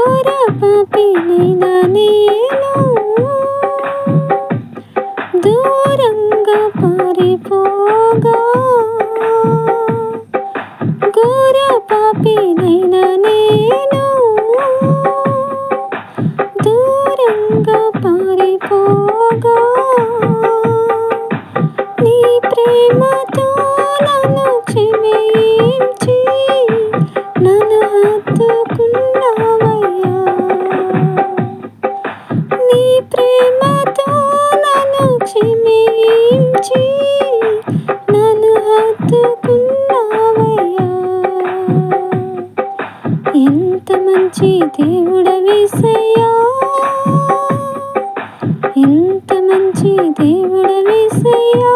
ఘోర పాపినైనా నేను దూరంగా ప్రేమతో నన్ను క్షమించి నన్ను హత్తుకున్నావయ్యా. ఎంత మంచి దేవుడవేసయ్యా ఎంత మంచి దేవుడవేసయ్యా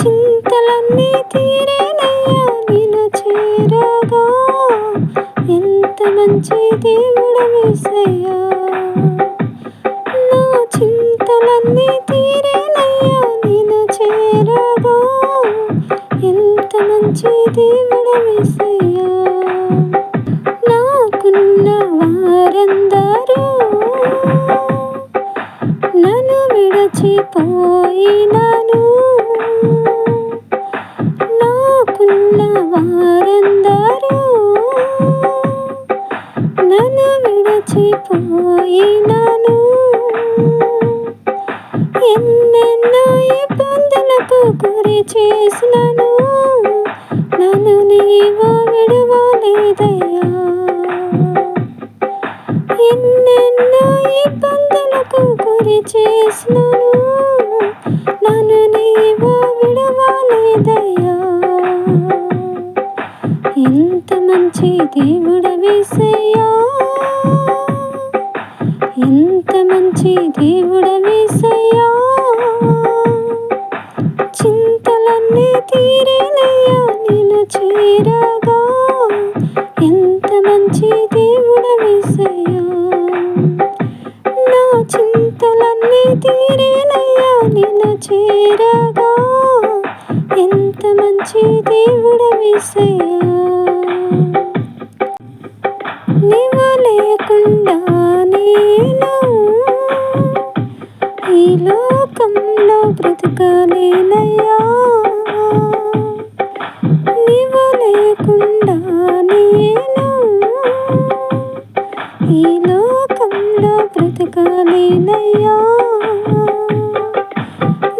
చింతలన్నీ తీరేనయ్యా. మంచి దేవుడు వేసయ్యా. నా చింతలన్నీ తీరేనయ్యా నేను చేరగా. ఎంత మంచి దేవుడు వేసయ్యా. నాకున్న వారందరూ నన్ను విడచిపోయినాను నాకున్న వారందరూ నన్ను ఎన్నెన్నో ఇబ్బందులకు గురి చేసినాను. నన్ను నీవు విడవలేదయ్యా. ఎన్నెన్నో ఇబ్బందులకు గురి చేసినాను. నన్ను నీవు విడవలేదయ్యా. ఎంత మంచి దేవుడవేసయ్యా ఎంత మంచి దేవుడవేసయ్యా చింతలన్నీ తీరేనయ్యా నేను చేరగా. ఎంత మంచి దేవుడవేసయ్యా నా చింతలన్నీ తీరేనయ్యా నేను చేరగా. ఎంత మంచి దేవుడవేసయ్యా లోకంలో బ్రతకలేనయ్యా. నీవు లేకుండా నేను ఈ లోకంలో బ్రతకలేనయ్యా.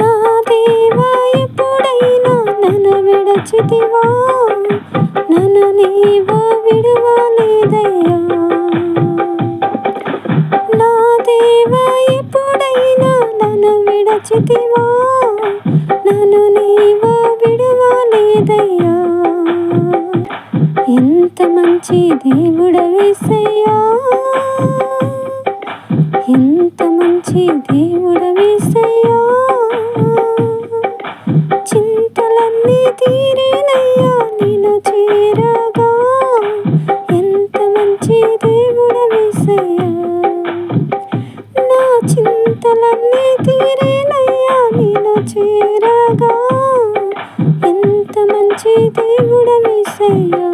నా దేవా ఎప్పుడైనా నన్ను విడచితివా? నన్ను నీవు విడవలేదయ్యా. విడచితివా నన్ను నీవు విడవలేదయ్యా. ఎంత మంచి దేవుడవేసయ్యా ఎంత మంచి దేవుడు దేవుడ మిసయ్యా